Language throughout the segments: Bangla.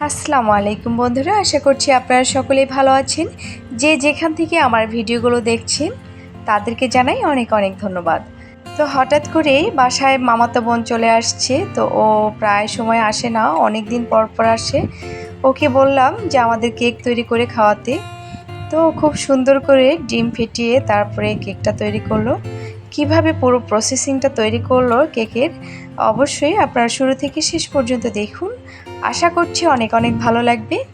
আসসালামু আলাইকুম বন্ধুরা, আশা করছি আপনারা সকলেই ভালো আছেন। যে যেখান থেকে আমার ভিডিওগুলো দেখছেন, তাদেরকে জানাই অনেক অনেক ধন্যবাদ। তো হঠাৎ করেই বাসায় মামাতো বোন চলে আসছে, তো ও প্রায় সময় আসে না, অনেক দিন পর পর আসে। ওকে বললাম যে আমাদের কেক তৈরি করে খাওয়াতে। তো খুব সুন্দর করে ডিম ফেটিয়ে তারপরে কেকটা তৈরি করল। কীভাবে পুরো প্রসেসিংটা তৈরি করল কেকের, অবশ্যই আপনারা শুরু থেকে শেষ পর্যন্ত দেখুন। আশা করছি অনেক অনেক ভালো লাগবে।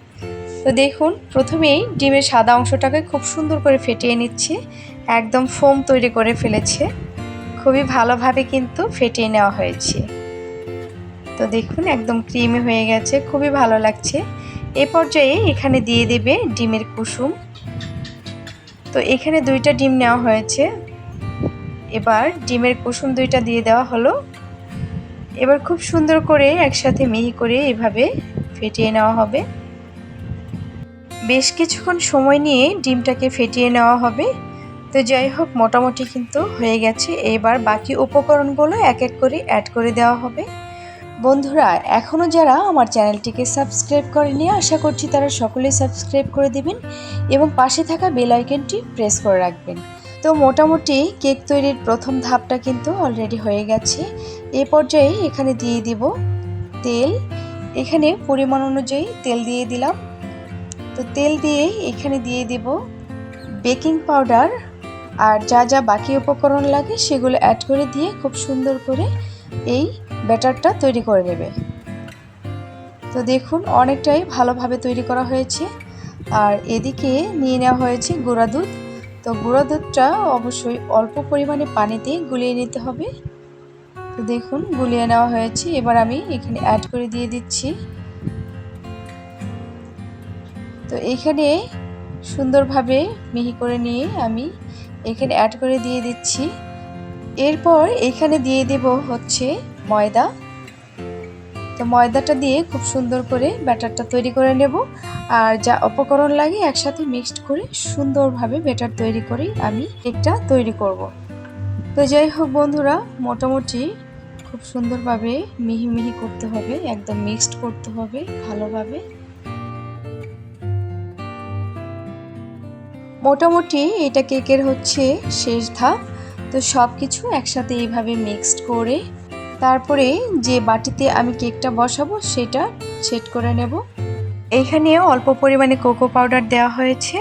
তো দেখুন, প্রথমেই ডিমের সাদা অংশটাকে খুব সুন্দর করে ফেটিয়ে নিচ্ছে। একদম ফোম তৈরি করে ফেলেছে। খুবই ভালোভাবে কিন্তু ফেটিয়ে নেওয়া হয়েছে। তো দেখুন, একদম ক্রিমি হয়ে গেছে, খুবই ভালো লাগছে। এ পর্যায়ে এখানে দিয়ে দেবে ডিমের কুসুম। তো এখানে দুইটা ডিম নেওয়া হয়েছে। এবার ডিমের কুসুম দুইটা দিয়ে দেওয়া হলো। এবার খুব সুন্দর করে একসাথে মিহি করে এভাবে ফেটিয়ে নেওয়া হবে। বেশ কিছুক্ষণ সময় নিয়ে ডিমটাকে ফেটিয়ে নেওয়া হবে। তো যাই হোক, মোটামুটি কিন্তু হয়ে গেছে। এবার বাকি উপকরণগুলো এক এক করে অ্যাড করে দেওয়া হবে। বন্ধুরা এখনও যারা আমার চ্যানেলটিকে সাবস্ক্রাইব করেনি আশা করছি তারা সকলেই সাবস্ক্রাইব করে দেবেন এবং পাশে থাকা বেল আইকনটি প্রেস করে রাখবেন। তো মোটামুটি কেক তৈরির প্রথম ধাপটা কিন্তু অলরেডি হয়ে গেছে। এ পর্যায়ে এখানে দিয়ে দিব তেল। এখানে পরিমাণ অনুযায়ী তেল দিয়ে দিলাম। তো তেল দিয়ে এখানে দিয়ে দিব বেকিং পাউডার। আর যা যা বাকি উপকরণ লাগে সেগুলো অ্যাড করে দিয়ে খুব সুন্দর করে এই ব্যাটারটা তৈরি করে নেবে। তো দেখুন অনেকটাই ভালোভাবে তৈরি করা হয়েছে। আর এদিকে নিয়ে নেওয়া হয়েছে গুঁড়া দুধ। তো গুঁড়া দুধটা অবশ্যই অল্প পরিমাণে পানিতে গুলিয়ে নিতে হবে। তো দেখুন, গুলিয়ে নেওয়া হয়েছে। এবার আমি এখানে অ্যাড করে দিয়ে দিচ্ছি। তো এখানে সুন্দরভাবে মিহি করে নিয়ে আমি এখানে অ্যাড করে দিয়ে দিচ্ছি। এরপর এখানে দিয়ে দেব হচ্ছে ময়দা। তো ময়দাটা দিয়ে খুব সুন্দর করে ব্যাটারটা তৈরি করে নেব। আর যা উপকরণ লাগে একসাথে মিক্সড করে সুন্দরভাবে ব্যাটার তৈরি করেই আমি কেকটা তৈরি করব। তো যাই হোক বন্ধুরা, মোটামুটি খুব সুন্দরভাবে মিহি মিহি করতে হবে, একদম মিক্সড করতে হবে ভালোভাবে। মোটামুটি এটা কেকের হচ্ছে শেষ ধাপ। তো সব কিছু একসাথে এইভাবে মিক্সড করে তারপরে যে বাটিতে আমি কেকটা বসাবো, সেটা সেট করে নেব। এইখানে অল্প পরিমাণে কোকো পাউডার দেওয়া হয়েছে।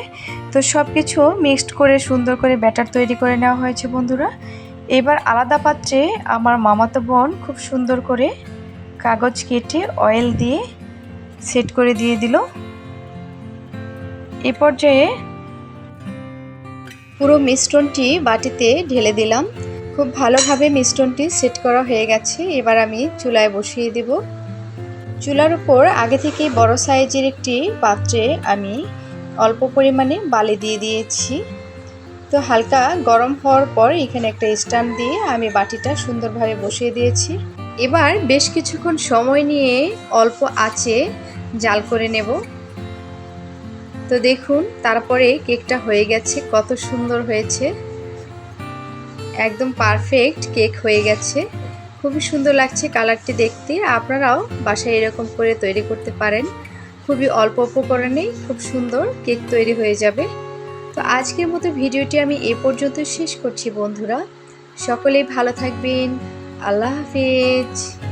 তো সব কিছু মিক্সড করে সুন্দর করে ব্যাটার তৈরি করে নেওয়া হয়েছে, বন্ধুরা। এবার আলাদা পাত্রে আমার মামাতো বোন খুব সুন্দর করে কাগজ কেটে অয়েল দিয়ে সেট করে দিয়ে দিল। এ পর্যায়ে পুরো মিশ্রণটি বাটিতে ঢেলে দিলাম। খুব ভালোভাবে মিশ্রণটি সেট করা হয়ে গেছে। এবার আমি চুলায় বসিয়ে দেব। চুলার উপর আগে থেকে বড় সাইজের একটি পাত্রে আমি অল্প পরিমাণে বালি দিয়ে দিয়েছি। তো হালকা গরম হওয়ার পর এখানে একটা স্ট্যান্ড দিয়ে আমি বাটিটা সুন্দরভাবে বসিয়ে দিয়েছি। এবার বেশ কিছুক্ষণ সময় নিয়ে অল্প আঁচে জাল করে নেব। তো দেখুন, তারপরে কেকটা হয়ে গেছে, কত সুন্দর হয়েছে। একদম পারফেক্ট কেক হয়ে গেছে। খুবই সুন্দর লাগছে কালারটি দেখতে। আপনারাও বাসায় এরকম করে তৈরি করতে পারেন। খুবই অল্প উপকরণেই খুব সুন্দর কেক তৈরি হয়ে যাবে। তো আজকের মতো ভিডিওটি আমি এ পর্যন্ত শেষ করছি বন্ধুরা। সকলেই ভালো থাকবেন। আল্লাহ হাফিজ।